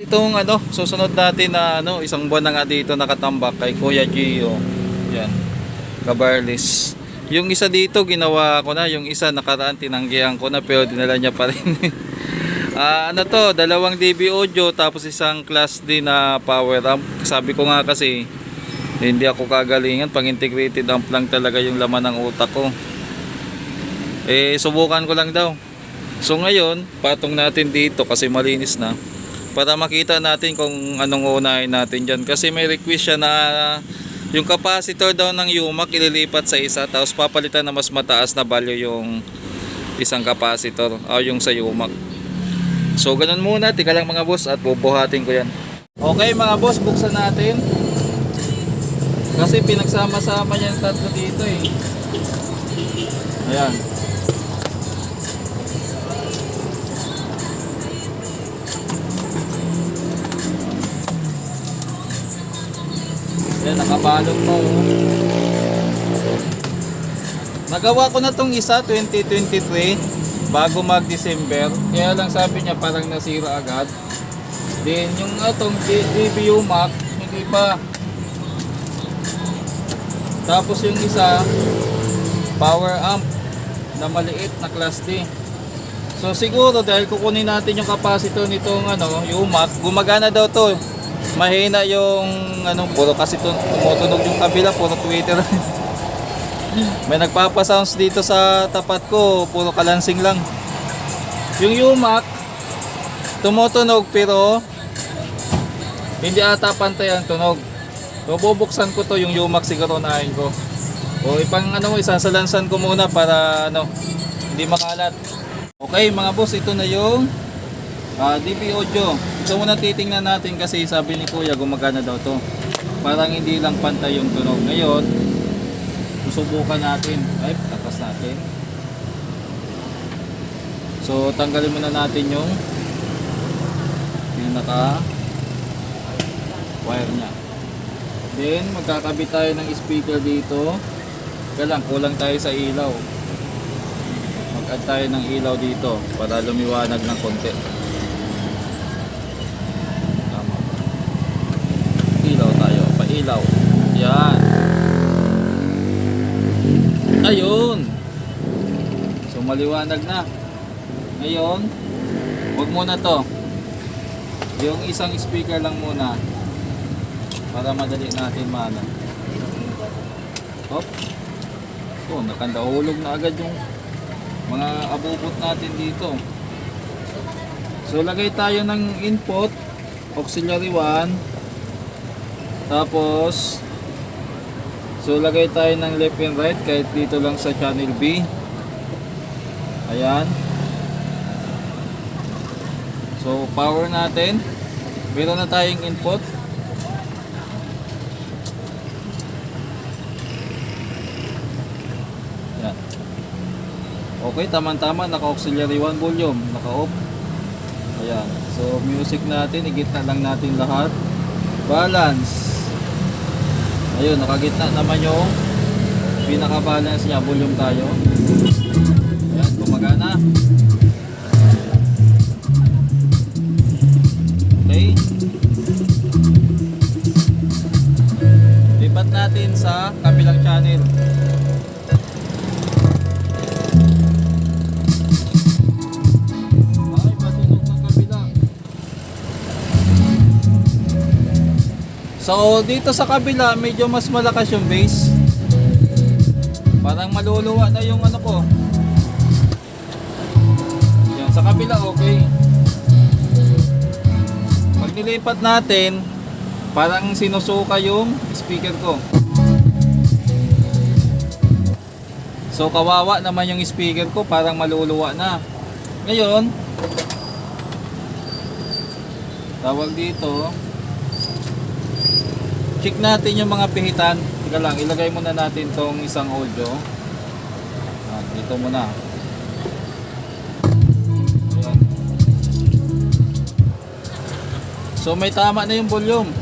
Itong ano, susunod natin na ano, isang buwan na nga dito nakatambak kay Kuya Gio. Yan. Cabarles. Yung isa dito ginawa ko na, yung isa nakaraan tinanggihan ko na pero dinala niya pa rin. Ah, ano to, dalawang DB audio tapos isang class D na power amp. Sabi ko nga kasi hindi ako kagalingan pang integrated amp lang talaga yung laman ng utak ko. Eh subukan ko lang daw. So ngayon, patong natin dito kasi malinis na para makita natin kung anong unahin natin dyan. Kasi may request siya na yung capacitor daw ng UMAC ililipat sa isa tapos papalitan na mas mataas na value yung isang capacitor o yung sa UMAC. So ganun muna, tika lang mga boss at bubuhatin ko yan. Okay mga boss, buksan natin. Kasi pinagsama-sama yan tatlo dito eh. Ayan. Nakabalot mo. Nagawa ko na tong isa, 2023, bago mag-December. Kaya lang sabi niya parang nasira agad. Then yung atong DBU Mac, hindi pa. Tapos yung isa, power amp na maliit na class D. So siguro dahil kukunin natin yung capacitor nitong ano, yung Mac, gumagana daw to. Mahina yung ano, puro kasi tun- tumutunog yung kabila, puro Twitter. May nagpapa-sounds dito sa tapat ko, puro kalansing lang. Yung UMAC, tumutunog pero hindi ata pantay ang tunog. So bubuksan ko to yung UMAC siguro unahin ko. O ipang ano, isasalansan ko muna para ano, hindi makalat. Okay mga boss, ito na yung ah, DP audio. Ito muna titingnan natin kasi sabi ni Kuya gumagana daw to. Parang hindi lang pantay yung tunog. Ngayon, susubukan natin. Ay, tapas natin. So, tanggalin muna natin yung pinaka wire niya. Then, magkakabit tayo ng speaker dito. Kaya lang, kulang tayo sa ilaw. Mag-add tayo ng ilaw dito para lumiwanag ng konti. Tama. Ilaw Pa-ilaw. Yan. Ayun. So maliwanag na. Ngayon, wag muna to. Yung isang speaker lang muna. Para madali natin maano. Hop. Oh, nakandahulog na agad yung mga abubot natin dito. So lagay tayo ng input auxiliary 1 tapos so lagay tayo ng left and right kahit dito lang sa channel B. Ayan. So power natin. Meron na tayong input. Yan okay tama-tama naka auxiliary 1 volume. Naka off Ayan. So, music natin, igitna lang natin lahat. Balance. Ayun, nakagitna naman yung pinaka-balance niya. Volume tayo. Ayan, gumagana. Okay. Lipat natin sa kabilang channel. So, dito sa kabila, medyo mas malakas yung bass. Parang maluluwa na yung ano ko. Yan, sa kabila, okay. Pag nilipat natin, parang sinusuka yung speaker ko. So, kawawa naman yung speaker ko, parang maluluwa na. Ngayon, tawag dito, check natin yung mga pihitan. Teka lang, ilagay muna natin tong isang audio. Ah, dito muna. Ayan. So may tama na yung volume.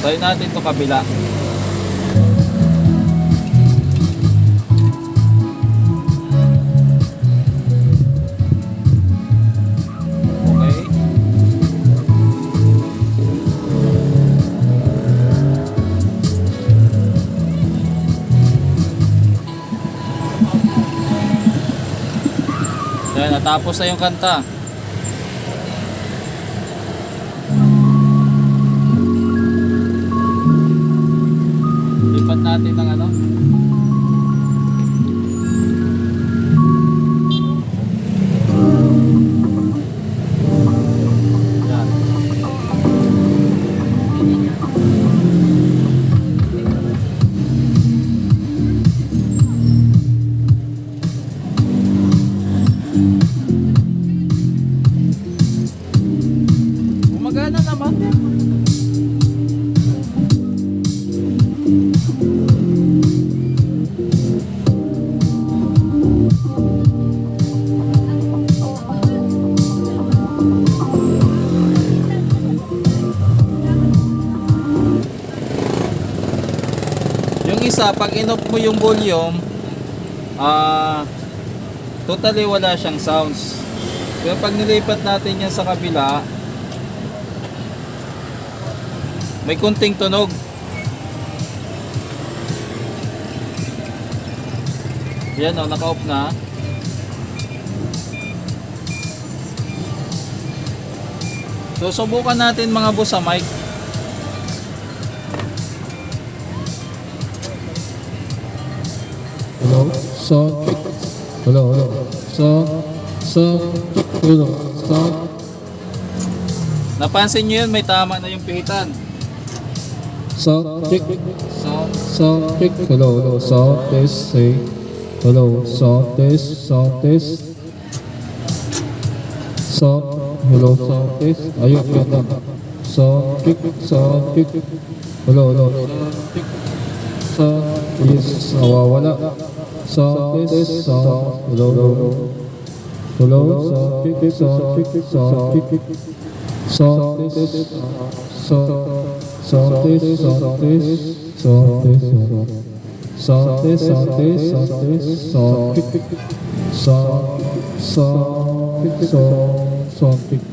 Try natin to kabila. Okay. Yan, natapos na yung kanta. Isa, pag inop mo yung volume, ah, totally wala siyang sounds. Pero pag nilipat natin yan sa kabila, may kunting tunog. Yan o, naka-off na. So, subukan natin mga boss sa mic. Hello? So, hello, hello. So, so, hello, so. Napansin nyo yun, may tama na yung pihitan. So, click, so, so, click, hello, hello, so, this, say, hello, so, this, so, this. So, hello, so, this, ayun, yun na. So, click, so, click, hello, hello, so, click. isa is nawawala. Sa test sa tulong. Tulong sa tik sa tik sa tik sa test sa sa test sa test sa test sa test sa test sa test sa tik sa sa sa sa tik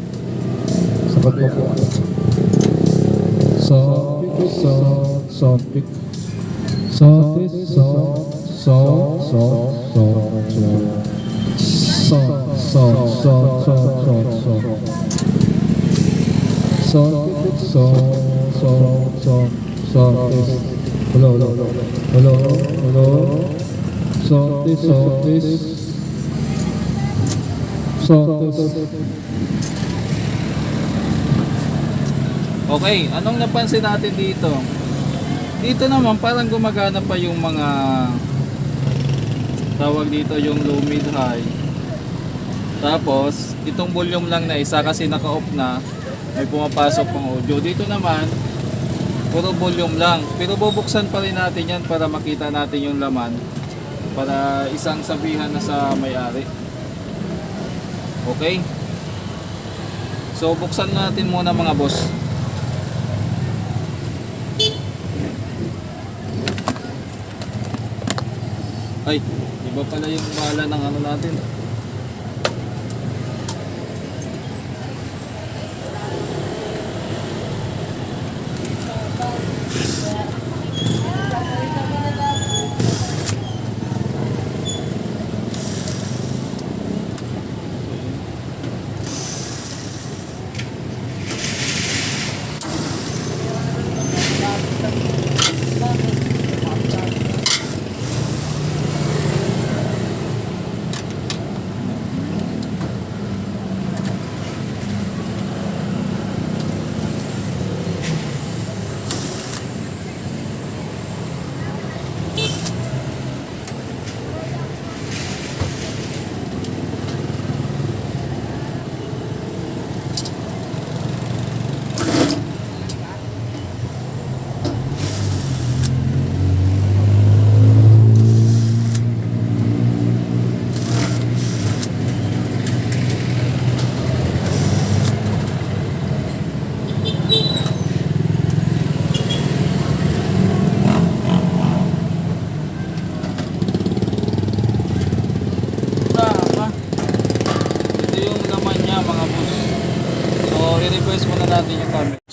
sa sa sa sa tik Test. Sound. Sound. Sound. Sound. Sound. Sound. Sound. Sound. Sound. Sound. Sound. Sound. Sound. Sound. Sound. Sound test. Hello. Hello. Hello. Hello. Sound test. Sound test. Sound test. okay, anong napansin natin dito? Dito naman parang gumagana pa yung mga tawag dito yung low mid high. Tapos, itong volume lang na isa kasi naka-off na, may pumapasok pang audio. Dito naman, puro volume lang. Pero bubuksan pa rin natin yan para makita natin yung laman. Para isang sabihan na sa may-ari. Okay? So, buksan natin muna mga boss. Ay, iba pala yung bala ng ano natin.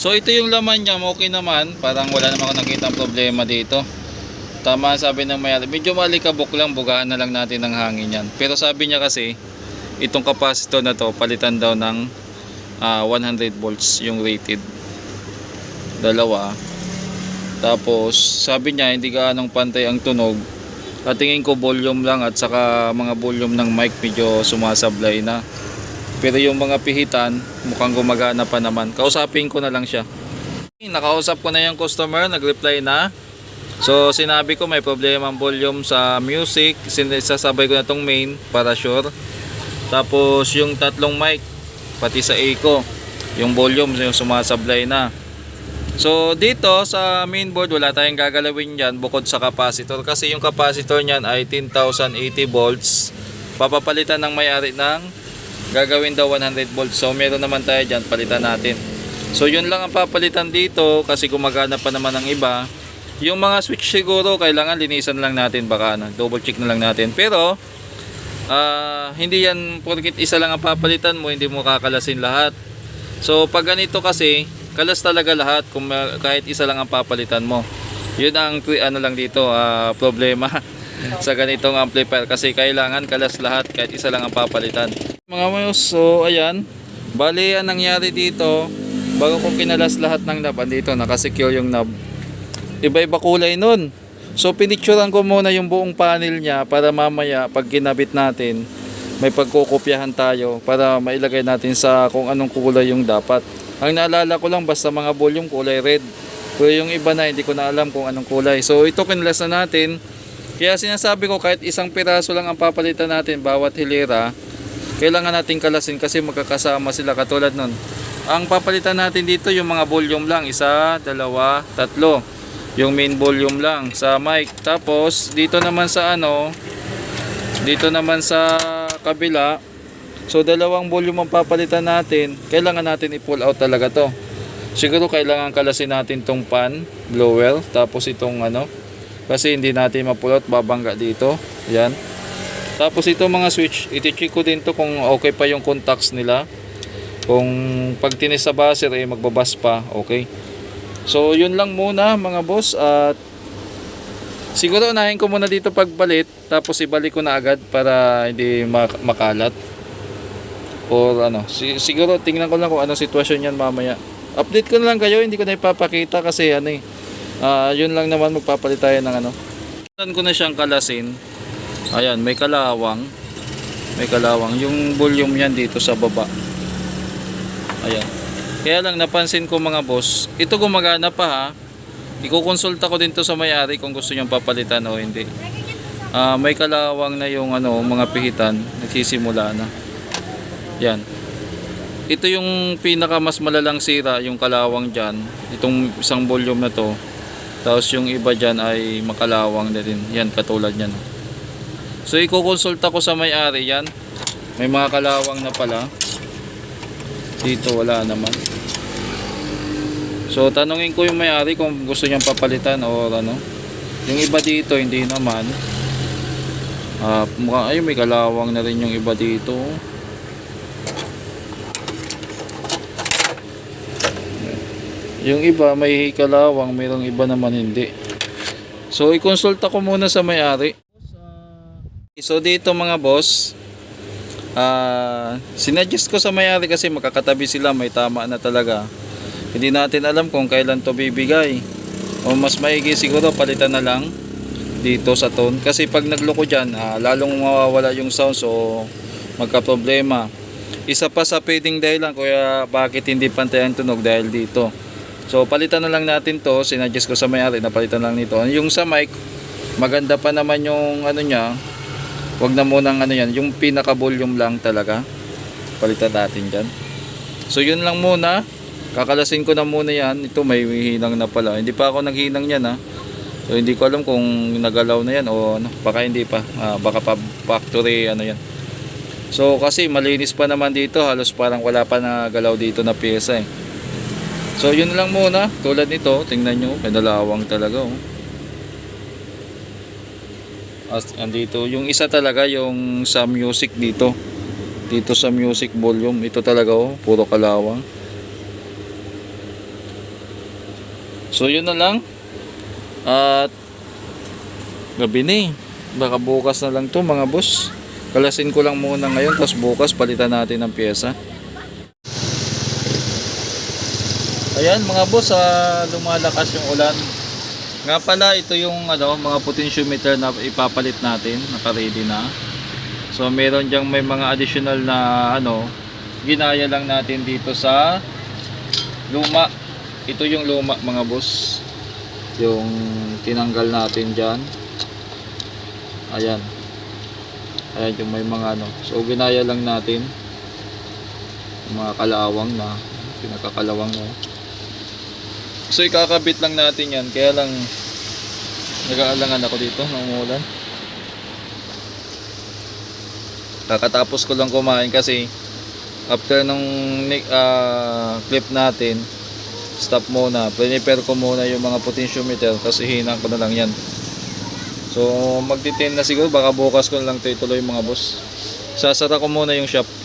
So ito yung laman niya, okay naman. Parang wala naman ako nakita problema dito. Tama sabi ng mayari. Medyo malikabok lang, bugaan na lang natin ng hangin yan. Pero sabi niya kasi, itong capacitor na to, palitan daw ng ah, 100 volts yung rated. Dalawa. Tapos, sabi niya, hindi gaanong pantay ang tunog. At tingin ko volume lang at saka mga volume ng mic medyo sumasablay na. Pero yung mga pihitan, mukhang gumagana pa naman. Kausapin ko na lang siya. Nakausap ko na yung customer, nag-reply na. So sinabi ko may problema ang volume sa music, Sin- sasabay ko na tong main para sure. Tapos yung tatlong mic, pati sa echo, yung volume yung sumasablay na. So dito sa mainboard wala tayong gagalawin dyan bukod sa capacitor kasi yung capacitor niyan ay 10,080 volts. Papapalitan ng may-ari ng gagawin daw 100 volts. So meron naman tayo dyan, palitan natin. So yun lang ang papalitan dito kasi gumagana pa naman ang iba. Yung mga switch siguro kailangan linisan lang natin baka na double check na lang natin. Pero ah, hindi yan porkit isa lang ang papalitan mo, hindi mo kakalasin lahat. So pag ganito kasi, kalas talaga lahat kung ma- kahit isa lang ang papalitan mo. Yun ang ano lang dito, ah, problema sa ganitong amplifier kasi kailangan kalas lahat kahit isa lang ang papalitan. Mga mayos, so ayan, bali ang nangyari dito, bago kong kinalas lahat ng knob, andito nakasecure yung knob. Iba-iba kulay nun. So pinicturean ko muna yung buong panel niya para mamaya pag kinabit natin, may pagkukopyahan tayo para mailagay natin sa kung anong kulay yung dapat. Ang naalala ko lang basta mga volume kulay red. Pero yung iba na hindi ko na alam kung anong kulay. So ito kinalas na natin. Kaya sinasabi ko kahit isang piraso lang ang papalitan natin bawat hilera, kailangan natin kalasin kasi magkakasama sila katulad nun. Ang papalitan natin dito yung mga volume lang, isa, dalawa, tatlo. Yung main volume lang sa mic. Tapos dito naman sa ano, dito naman sa kabila, so dalawang volume ang papalitan natin. Kailangan natin i-pull out talaga to. Siguro kailangan kalasin natin tong pan, blower, tapos itong ano, kasi hindi natin ma-pull out, babangga dito. Yan. Tapos ito mga switch, iti-check ko din to kung okay pa yung contacts nila. Kung pag tinis sa buzzer eh magbabas pa, okay. So yun lang muna mga boss at siguro unahin ko muna dito pagbalit tapos ibalik ko na agad para hindi mak- makalat. Or ano, si- siguro tingnan ko lang kung anong sitwasyon yan mamaya. Update ko na lang kayo, hindi ko na ipapakita kasi ano eh. ah, yun lang naman magpapalit tayo ng ano. Saan ko na siyang kalasin. Ayan, may kalawang. May kalawang. Yung volume yan dito sa baba. Ayan. Kaya lang napansin ko mga boss, ito gumagana pa ha. Ikukonsulta ko din to sa may-ari kung gusto niyang papalitan o hindi. Ah, may kalawang na yung ano, mga pihitan, nagsisimula na. Yan. Ito yung pinaka mas malalang sira, yung kalawang dyan. Itong isang volume na to. Tapos yung iba dyan ay makalawang na din. Yan, katulad yan. So, ikukonsulta ko sa may-ari yan. May mga kalawang na pala. Dito wala naman. So, tanungin ko yung may-ari kung gusto niyang papalitan o ano. Yung iba dito, hindi naman. Ah, mukha, ay, may kalawang na rin yung iba dito. Yung iba may kalawang, mayroong iba naman hindi. So ikonsulta ko muna sa may-ari. So dito mga boss, ah sinuggest ko sa may-ari kasi makakatabi sila, may tama na talaga. Hindi natin alam kung kailan to bibigay. O mas maigi siguro palitan na lang dito sa tone. Kasi pag nagloko dyan, ah, lalong mawawala yung sound so magka-problema. Isa pa sa pwedeng dahilan kaya bakit hindi pantay ang tunog dahil dito. So palitan na lang natin to, sinuggest ko sa may-ari na palitan lang nito. Yung sa mic, maganda pa naman yung ano niya. Wag na munang ano yan, yung pinaka volume lang talaga. Palitan natin diyan. So yun lang muna. Kakalasin ko na muna yan. Ito may hinang na pala. Hindi pa ako naghinang yan ha. So hindi ko alam kung nagalaw na yan o ano, baka hindi pa. Ah, baka pa factory ano yan. So kasi malinis pa naman dito, halos parang wala pa na galaw dito na pyesa eh. So yun lang muna, tulad nito, tingnan nyo, may dalawang talaga oh. Andito, yung isa talaga yung sa music dito. Dito sa music volume, ito talaga oh, puro kalawang. So yun na lang. At gabi na eh. Baka bukas na lang to mga boss. Kalasin ko lang muna ngayon tapos bukas palitan natin ng pyesa. Ayan mga boss, ah, lumalakas yung ulan. Nga pala ito yung ano, mga potentiometer na ipapalit natin, naka-ready na. So meron diyang may mga additional na ano, ginaya lang natin dito sa luma. Ito yung luma mga boss. Yung tinanggal natin diyan. Ayan. Ayan yung may mga ano. So ginaya lang natin. Yung mga kalawang na pinakakalawang na. So ikakabit lang natin yan. Kaya lang nag-aalangan ako dito ng umulan. Kakatapos ko lang kumain kasi after nung ah, clip natin stop muna. Prepare ko muna yung mga potentiometer kasi hinang ko na lang yan. So magtitin na siguro baka bukas ko na lang ito ituloy mga boss. Sasara ko muna yung shop.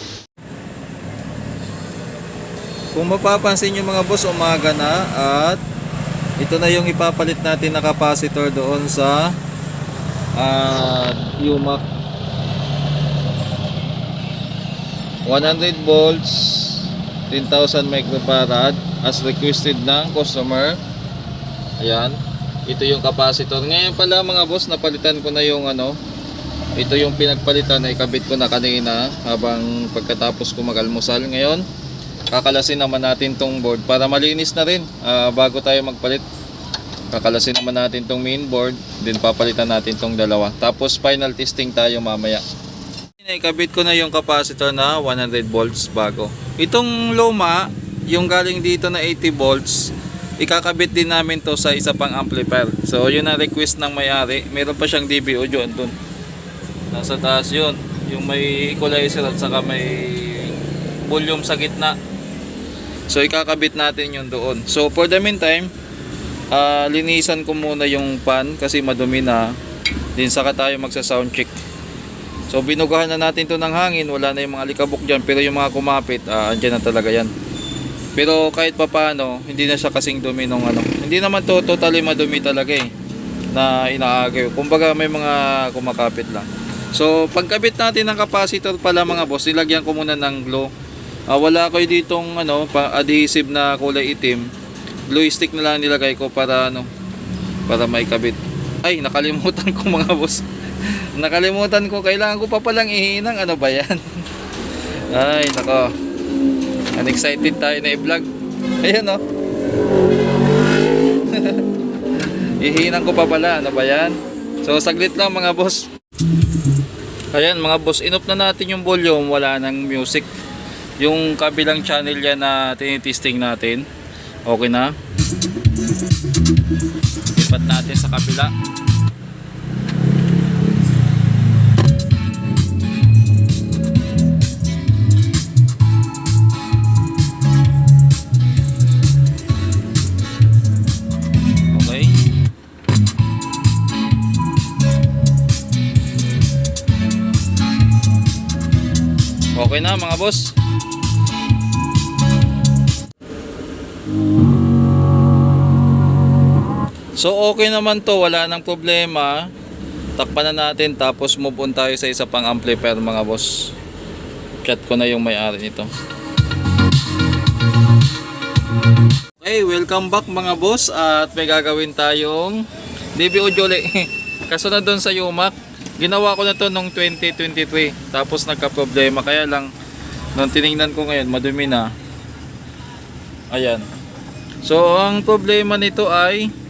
Kung mapapansin nyo mga boss, umaga na at ito na yung ipapalit natin na capacitor doon sa uh, UMAC 100 volts 10,000 microfarad as requested ng customer. Ayan. Ito yung capacitor. Ngayon pala mga boss napalitan ko na yung ano ito yung pinagpalitan. Na ikabit ko na kanina habang pagkatapos ko magalmusal ngayon kakalasin naman natin tong board para malinis na rin ah, bago tayo magpalit kakalasin naman natin tong main board then papalitan natin tong dalawa tapos final testing tayo mamaya Ikabit ko na yung capacitor na 100 volts bago. Itong luma, yung galing dito na 80 volts, ikakabit din namin to sa isa pang amplifier. So yun ang request ng may-ari. Meron pa siyang DBO dyan dun. Nasa taas yun. Yung may equalizer at saka may volume sa gitna. So ikakabit natin yun doon. So for the meantime, ah, linisan ko muna yung pan kasi madumi na. Din saka tayo magsa sound check. So binugahan na natin to ng hangin, wala na yung mga likabok dyan, pero yung mga kumapit, ah, andyan na talaga yan. Pero kahit papano, hindi na siya kasing dumi nung ano. Hindi naman to totally madumi talaga eh, na inaagaw. Kumbaga may mga kumakapit lang. So pagkabit natin ng capacitor pala mga boss, nilagyan ko muna ng glue. Ah, wala kayo ditong ano, pa adhesive na kulay itim. Glue stick na lang nilagay ko para ano, para may kabit. Ay, nakalimutan ko mga boss. Nakalimutan ko, kailangan ko pa palang ihinang. Ano ba yan? Ay, nako. Unexcited tayo na i-vlog. Ayan, oh. ihinang ko pa pala. Ano ba yan? So, saglit lang mga boss. Ayan, mga boss. Inop na natin yung volume. Wala nang music. Yung kabilang channel yan na tinitesting natin. Okay na. Lipat natin sa kabila. Okay. Okay na mga boss. So okay naman to, wala nang problema. Takpan na natin tapos move on tayo sa isa pang amplifier mga boss. Chat ko na yung may-ari nito. Okay, welcome back mga boss at may gagawin tayong DBO Jole. Kasunod doon sa Yumak. Ginawa ko na to nung 2023 tapos nagka-problema kaya lang nung tiningnan ko ngayon madumi na. Ayan. So ang problema nito ay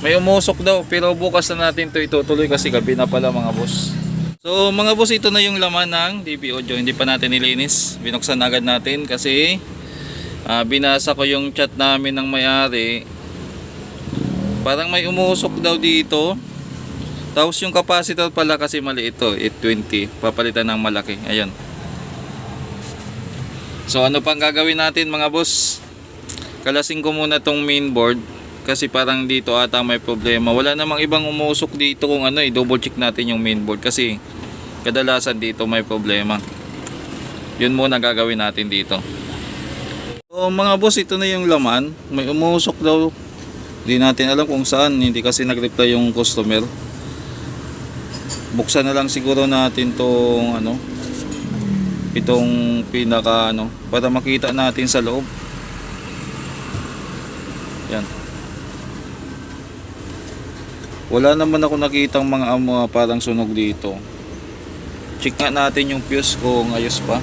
may umusok daw pero bukas na natin to itutuloy kasi gabi na pala mga boss. So mga boss ito na yung laman ng DB Audio. Hindi pa natin nilinis. Binuksan agad natin kasi ah, binasa ko yung chat namin ng may-ari. Parang may umusok daw dito. Tapos yung capacitor pala kasi mali ito. 820. Papalitan ng malaki. Ayan. So ano pang gagawin natin mga boss? Kalasin ko muna tong main board kasi parang dito ata may problema. Wala namang ibang umusok dito kung ano eh, double check natin yung mainboard kasi kadalasan dito may problema. Yun muna gagawin natin dito. So mga boss, ito na yung laman. May umusok daw Hindi natin alam kung saan, hindi kasi nag-reply yung customer. Buksan na lang siguro natin tong ano, itong pinaka ano, para makita natin sa loob. Yan. Wala naman ako nakitang mga amo parang sunog dito. Check nga natin yung fuse kung ayos pa.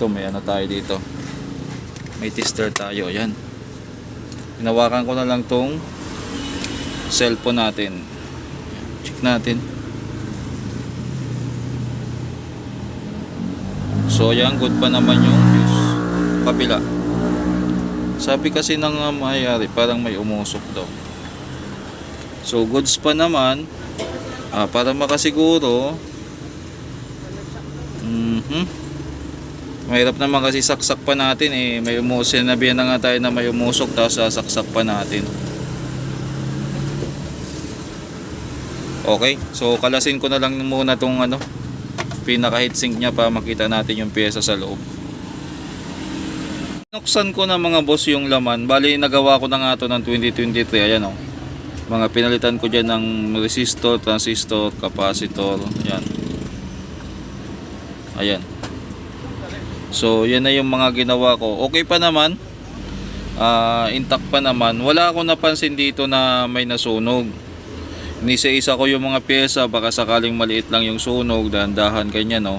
Ito may ano tayo dito. May tester tayo. Yan. Hinawakan ko na lang tong cellphone natin. Check natin. So yan, good pa naman yung fuse. Kabila. Sabi kasi ng uh, mayari, parang may umusok daw. So goods pa naman. Ah, para makasiguro. Mhm. Mahirap naman kasi saksak pa natin eh. May umusok. Sinabihan na nga tayo na may umusok tapos sasaksak pa natin. Okay. So kalasin ko na lang muna tong ano pinaka heatsink niya para makita natin yung pyesa sa loob. Nuksan ko na mga boss yung laman. Bali nagawa ko na nga to ng 2023. Ayan oh. Mga pinalitan ko dyan ng resistor, transistor, capacitor. Ayan. Ayan. So, yan na yung mga ginawa ko. Okay pa naman. Ah, intact pa naman. Wala akong napansin dito na may nasunog. Nisa-isa ko yung mga pyesa. Baka sakaling maliit lang yung sunog. Dahan-dahan ganyan, no?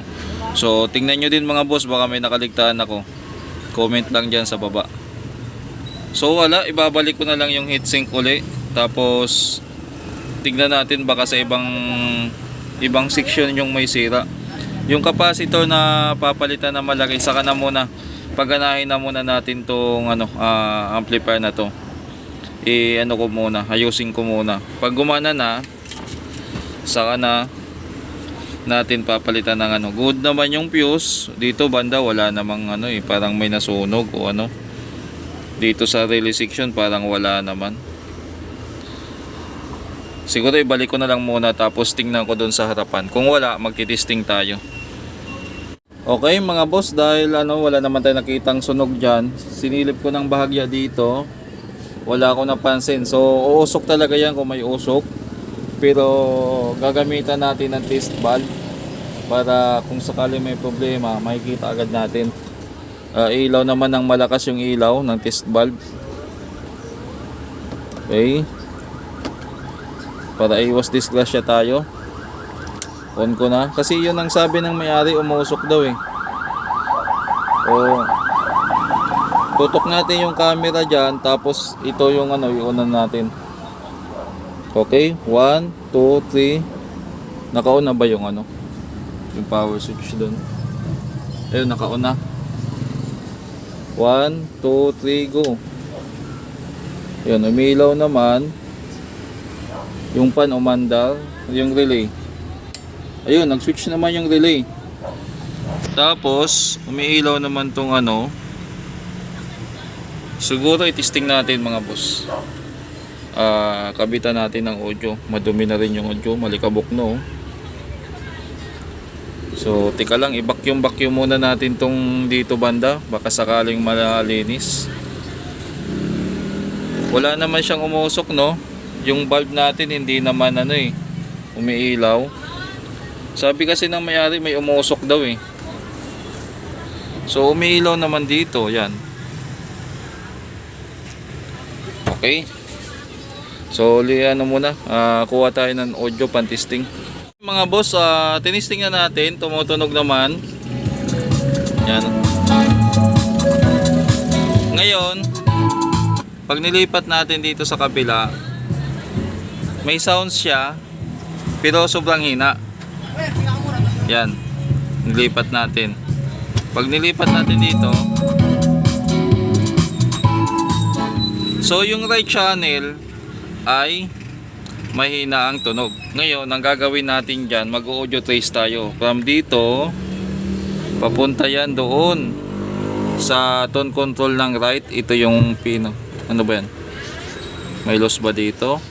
So, tingnan nyo din mga boss. Baka may nakaligtaan ako. Comment lang dyan sa baba. So, wala. Ibabalik ko na lang yung heatsink uli. Tapos, tingnan natin baka sa ibang ibang section yung may sira. Yung capacitor na papalitan na malaki, saka na muna. Paganahin na muna natin tong ano, ah, amplifier na to. I ano ko muna, ayusin ko muna. Pag gumana na, saka na natin papalitan ng ano. Good naman yung fuse. Dito banda wala namang ano eh, parang may nasunog o ano. Dito sa relay section parang wala naman. Siguro ibalik ko na lang muna tapos tingnan ko doon sa harapan. Kung wala, magtitesting tayo. Okay mga boss, dahil ano, wala naman tayo nakitang sunog dyan, sinilip ko ng bahagya dito. Wala ako napansin. So, uusok talaga yan kung may usok. Pero, gagamitan natin ng test valve para kung sakali may problema, makikita agad natin. Ah, ilaw naman ng malakas yung ilaw ng test valve. Okay. Para iwas disgrasya tayo. On ko na. Kasi yun ang sabi ng may-ari, umusok daw eh. O, tutok natin yung camera dyan, tapos ito yung ano, iunan natin. Okay, 1, 2, 3. Nakaon na ba yung ano? Yung power switch doon. Ayun, nakaon na. 1, 2, 3, go. Yun, umilaw naman. Yung pan umandar, yung relay. Ayun, nag-switch naman yung relay. Tapos, umiilaw naman tong ano. Siguro itesting natin mga boss. Ah, kabitan natin ng audio. Madumi na rin yung audio, malikabok no. So, tika lang, i-vacuum-vacuum muna natin tong dito banda. Baka sakaling malalinis. Wala naman siyang umusok, no? Yung bulb natin hindi naman ano eh, umiilaw. Sabi kasi ng may-ari may umusok daw eh. So umiilaw naman dito, yan. Okay. So ano muna, ah, kuha tayo ng audio pan testing. Mga boss, uh, tinisting na natin, tumutunog naman. Yan. Ngayon, pag nilipat natin dito sa kabila, may sounds siya, pero sobrang hina. Yan. Nilipat natin. Pag nilipat natin dito, so yung right channel ay mahina ang tunog. Ngayon, ang gagawin natin dyan, mag-audio trace tayo. From dito, papunta yan doon sa tone control ng right. Ito yung pino. Ano ba yan? May loss ba dito?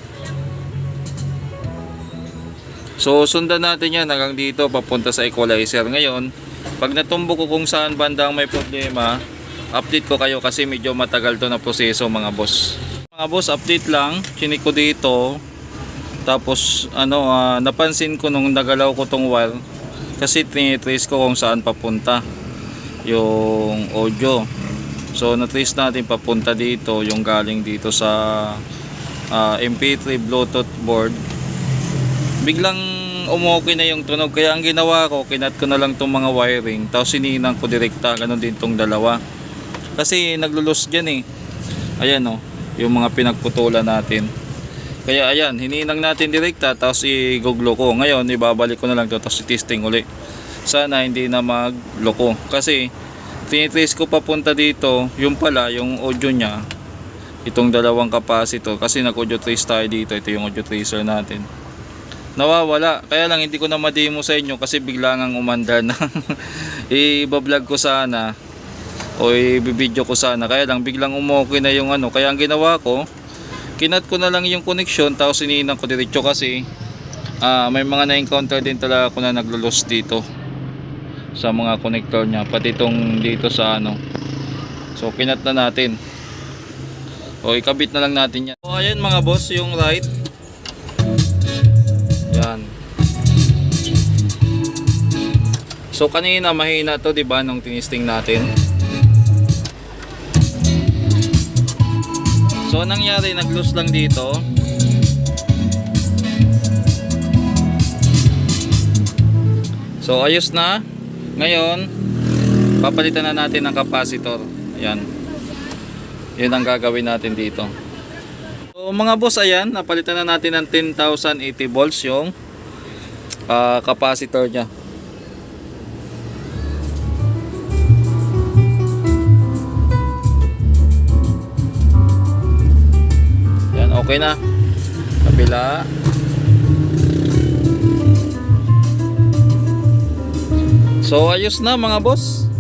So sundan natin yan hanggang dito papunta sa equalizer. Ngayon, pag natumbo ko kung saan bandang may problema, update ko kayo kasi medyo matagal to na proseso mga boss. Mga boss, update lang. Chinik ko dito. Tapos ano, ah, napansin ko nung nagalaw ko tong wire kasi tinitrace ko kung saan papunta yung audio. So na-trace natin papunta dito yung galing dito sa ah, MP3 Bluetooth board. Biglang umuokay na yung tunog kaya ang ginawa ko kinat ko na lang tong mga wiring tapos sininang ko direkta ganun din tong dalawa kasi naglulus dyan eh ayan oh yung mga pinagputulan natin. Kaya ayan hininang natin direkta tapos iguglo ko. Ngayon ibabalik ko na lang to tapos i-testing uli. Sana hindi na magloko. Kasi tinitrace ko papunta dito yung pala yung audio nya itong dalawang capacitor kasi nag audio trace tayo dito ito yung audio tracer natin. Nawawala. Kaya lang hindi ko na ma-demo sa inyo kasi bigla ngang umandar na. I-vlog ko sana o i-video ko sana. Kaya lang biglang umokay na yung ano. Kaya ang ginawa ko, kinat ko na lang yung connection tapos iniinang ko diretso kasi ah, may mga na-encounter din talaga ako na naglulos dito sa mga connector niya. Pati itong dito sa ano. So kinat na natin. O ikabit na lang natin yan. So ayan mga boss yung right. Yan. So kanina mahina to 'di ba nung tinisting natin. So nangyari nag-loose lang dito. So ayos na. Ngayon papalitan na natin ng capacitor. Ayan. Yun ang gagawin natin dito. So mga boss, ayan, napalitan na natin ng 10,080 volts yung ah, capacitor niya. Okay na. Kabila. So ayos na mga boss.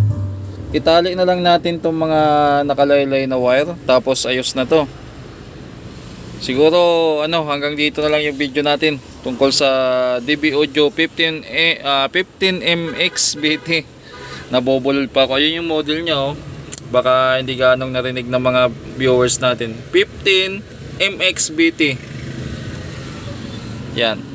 Itali na lang natin tong mga nakalaylay na wire tapos ayos na to. Siguro ano hanggang dito na lang yung video natin tungkol sa DB Audio 15 eh, ah, 15MX BT. Nabobulol pa ako. Ayun yung model niya oh. Baka hindi ganong narinig ng mga viewers natin. 15 MX BT. Yan.